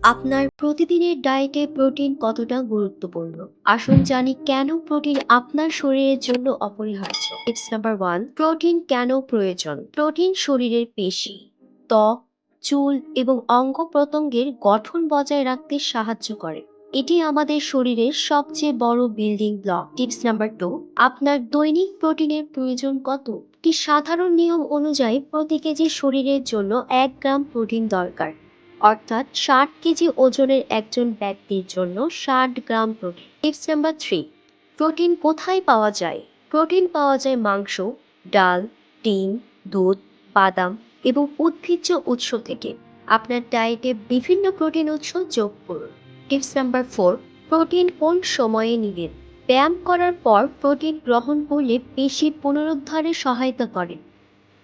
আপনার প্রতিদিনের ডায়েটে প্রোটিন কতটা গুরুত্বপূর্ণ? আসুন জানি কেন প্রোটিন আপনার শরীরের জন্য অপরিহার্য। টিপস নাম্বার ওয়ান প্রোটিন কেন প্রয়োজন? প্রোটিন শরীরের পেশি, ত্বক, চুল এবং অঙ্গ প্রত্যঙ্গের গঠন বজায় রাখতে সাহায্য করে। এটি আমাদের শরীরের সবচেয়ে বড় building block tips number two আপনার দৈনিক প্রোটিনের প্রয়োজন কত? একটি সাধারণ নিয়ম অনুযায়ী প্রতি কেজি শরীরের জন্য এক গ্রাম প্রোটিন দরকার। অর্থাৎ ষাট কেজি ওজনের একজন ব্যক্তির জন্য ষাট gram protein. Tips number three, protein কোথায় পাওয়া যায়? প্রোটিন পাওয়া যায় মাংস, ডাল, ডিম, দুধ, বাদাম এবং উদ্ভিজ্জ উৎস থেকে। আপনার ডায়েটে বিভিন্ন প্রোটিন উৎস যোগ করুন। টিপস নাম্বার ফোর, প্রোটিন কোন সময়ে নিবেন? ব্যায়াম করার পর প্রোটিন গ্রহণ করলে পেশি পুনরুদ্ধারে সহায়তা করে।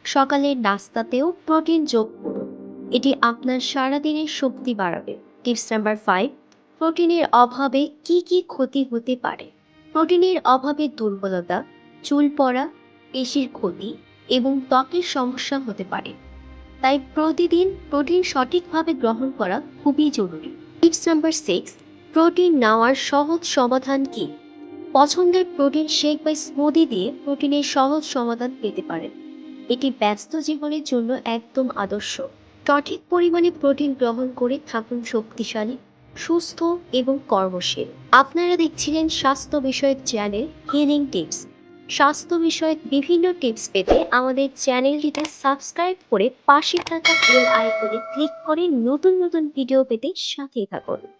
সকালের নাস্তাতেও প্রোটিন যোগ করুন। এটি আপনার সারাদিনের শক্তি বাড়াবে। টিপস নাম্বার ফাইভ প্রোটিনের অভাবে কি কি ক্ষতি হতে পারে? প্রোটিনের অভাবে দুর্বলতা, চুল পড়া, পেশির ক্ষতি এবং ত্বকের সমস্যা হতে পারে। তাই প্রতিদিন প্রোটিন সঠিকভাবে গ্রহণ করা খুবই জরুরি। টিপস নাম্বার সিক্স প্রোটিন নেওয়ার সহজ সমাধান কি? পছন্দের প্রোটিন শেক বা স্মুদি দিয়ে প্রোটিনের সহজ সমাধান পেতে পারেন। এটি ব্যস্ত জীবনের জন্য একদম আদর্শ। সঠিক পরিমাণে প্রোটিন গ্রহণ করে থাকুন শক্তিশালী, সুস্থ এবং কর্মশীল। আপনারা দেখছিলেন স্বাস্থ্য বিষয়ক চ্যানেল হিলিং টিপস স্বাস্থ্য বিষয়ক বিভিন্ন টিপস পেতে আমাদের চ্যানেলটিতে সাবস্ক্রাইব করে পাশে থাকা বেল আইকনে ক্লিক করে নতুন নতুন ভিডিও পেতে সাথে থাকুন।